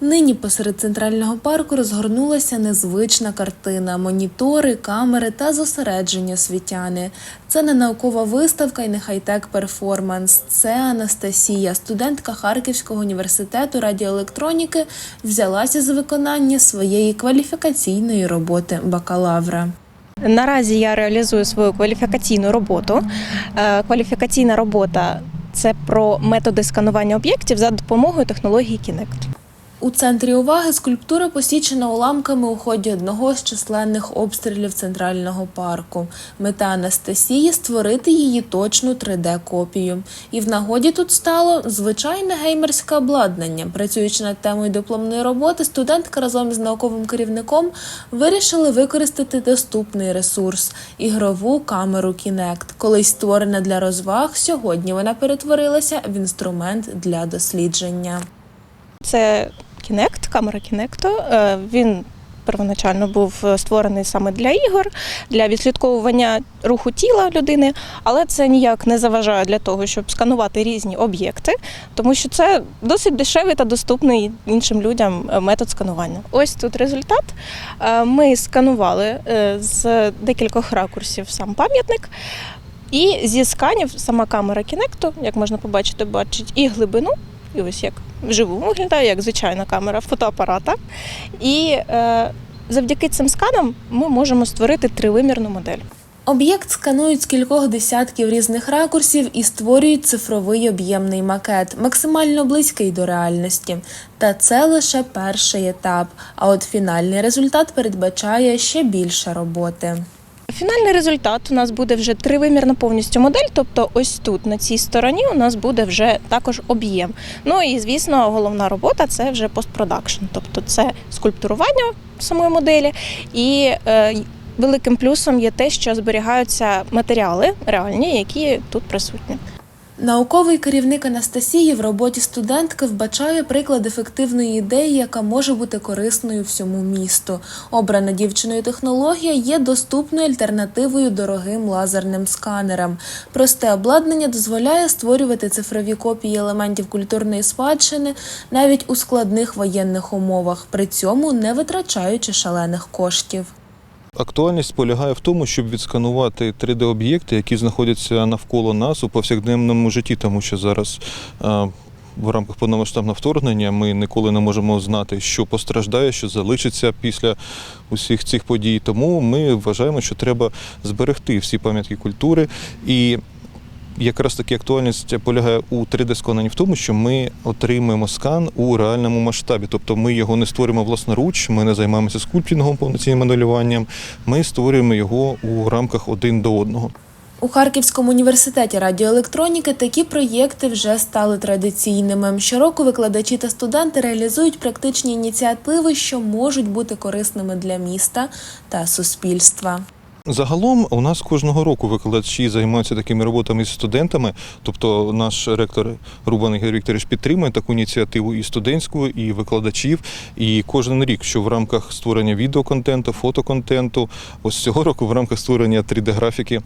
Нині посеред центрального парку розгорнулася незвична картина: монітори, камери та зосереджені освітяни. Це не наукова виставка і не хай-тек перформанс. Це Анастасія, студентка Харківського університету радіоелектроніки, взялася за виконання своєї кваліфікаційної роботи бакалавра. Наразі я реалізую свою кваліфікаційну роботу. Е, Кваліфікаційна робота це про методи сканування об'єктів за допомогою технології Kinect. У центрі уваги скульптура посічена уламками у ході одного з численних обстрілів центрального парку. Мета Анастасії створити її точну 3D-копію. І в нагоді тут стало звичайне геймерське обладнання. Працюючи над темою дипломної роботи, студентка разом із науковим керівником вирішили використати доступний ресурс ігрову камеру Kinect. Колись створена для розваг, сьогодні вона перетворилася в інструмент для дослідження. Це Kinect, камера Kinect. Е, Він первоначально був створений саме для ігор, для відслідковування руху тіла людини, але це ніяк не заважає для того, щоб сканувати різні об'єкти, тому що це досить дешевий та доступний іншим людям е, метод сканування. Ось тут результат. Е, Ми сканували е, з декількох ракурсів сам пам'ятник. І зі сканів сама камера Kinect, як можна побачити, бачить і глибину, і ось як вживу виглядає, як звичайна камера фотоапарата. І е, завдяки цим сканам ми можемо створити тривимірну модель. Об'єкт сканують з кількох десятків різних ракурсів і створюють цифровий об'ємний макет, максимально близький до реальності. Та це лише перший етап. А от фінальний результат передбачає ще більше роботи. Фінальний результат у нас буде вже тривимірна повністю модель, тобто ось тут, на цій стороні, у нас буде вже також об'єм. Ну і звісно, головна робота це вже постпродакшн, тобто це скульптурування самої моделі. І е, великим плюсом є те, що зберігаються матеріали реальні, які тут присутні. Науковий керівник Анастасії в роботі студентки вбачає приклад ефективної ідеї, яка може бути корисною всьому місту. Обрана дівчиною технологія є доступною альтернативою дорогим лазерним сканерам. Просте обладнання дозволяє створювати цифрові копії елементів культурної спадщини навіть у складних воєнних умовах, при цьому не витрачаючи шалених коштів. Актуальність полягає в тому, щоб відсканувати 3D-об'єкти, які знаходяться навколо нас у повсякденному житті, тому що зараз. е, В рамках повномасштабного вторгнення ми ніколи не можемо знати, що постраждає, що залишиться після усіх цих подій. Тому ми вважаємо, що треба зберегти всі пам'ятки культури. І якраз таки актуальність полягає у 3D-скананні в тому, що ми отримуємо скан у реальному масштабі. Тобто ми його не створюємо власноруч, ми не займаємося скульптінгом, повноцінним моделюванням. Ми створюємо його у рамках один до одного. У Харківському університеті радіоелектроніки такі проєкти вже стали традиційними. Щороку викладачі та студенти реалізують практичні ініціативи, що можуть бути корисними для міста та суспільства. Загалом у нас кожного року викладачі займаються такими роботами з студентами. Тобто наш ректор Рубан Ігор Вікторович підтримує таку ініціативу і студентську, і викладачів. І кожен рік, що в рамках створення відеоконтенту, фотоконтенту, ось цього року в рамках створення 3D-графіки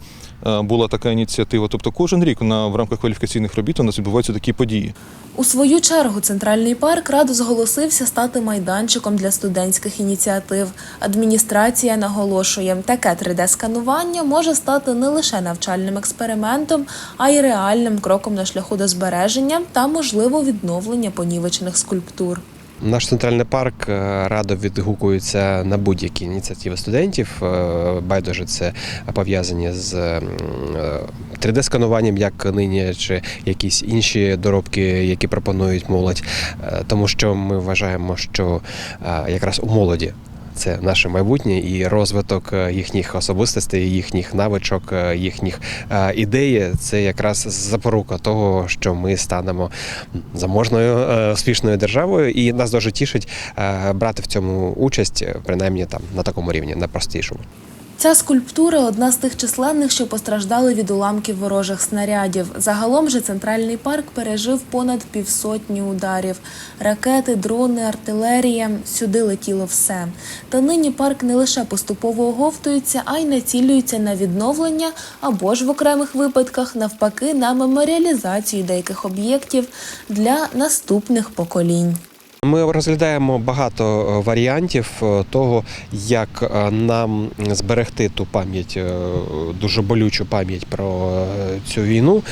е, була така ініціатива. Тобто кожен рік на в рамках кваліфікаційних робіт у нас відбуваються такі події. У свою чергу центральний парк радо зголосився стати майданчиком для студентських ініціатив. Адміністрація наголошує, таке 3D-сканування може стати не лише навчальним експериментом, а й реальним кроком на шляху до збереження та можливо відновлення понівечених скульптур. Наш центральний парк е, радо відгукується на будь-які ініціативи студентів. Е, Байдуже це пов'язані з е, 3D-скануванням, як нині, чи якісь інші доробки, які пропонують молодь. Е, Тому що ми вважаємо, що е, якраз у молоді. Це наше майбутнє і розвиток е, їхніх особистостей, їхніх навичок, е, їхніх е, ідей це якраз запорука того, що ми станемо заможною успішною державою, і нас дуже тішить брати в цьому участь, принаймні там на такому рівні, на простішому. Ця скульптура одна з тих численних, що постраждали від уламків ворожих снарядів. Загалом же центральний парк пережив понад півсотні ударів. Ракети, дрони, артилерія сюди летіло все. Та нині парк не лише поступово оговтується, а й націлюється на відновлення або ж в окремих випадках навпаки на меморіалізацію деяких об'єктів для наступних поколінь. Ми розглядаємо багато е, варіантів е, того, як е, нам зберегти ту пам'ять, дуже болючу пам'ять про цю війну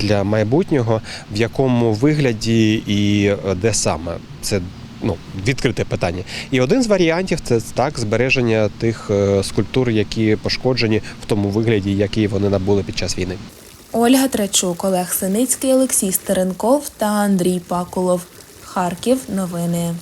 для майбутнього, в якому вигляді і де саме. Це ну, відкрите питання. І один з варіантів це так збереження тих скульптур, які пошкоджені в тому вигляді, який вони набули під час війни. Ольга Трачук, Олег Синицький, Олексій Стеренков та Андрій Пакулов. Харків. Новини.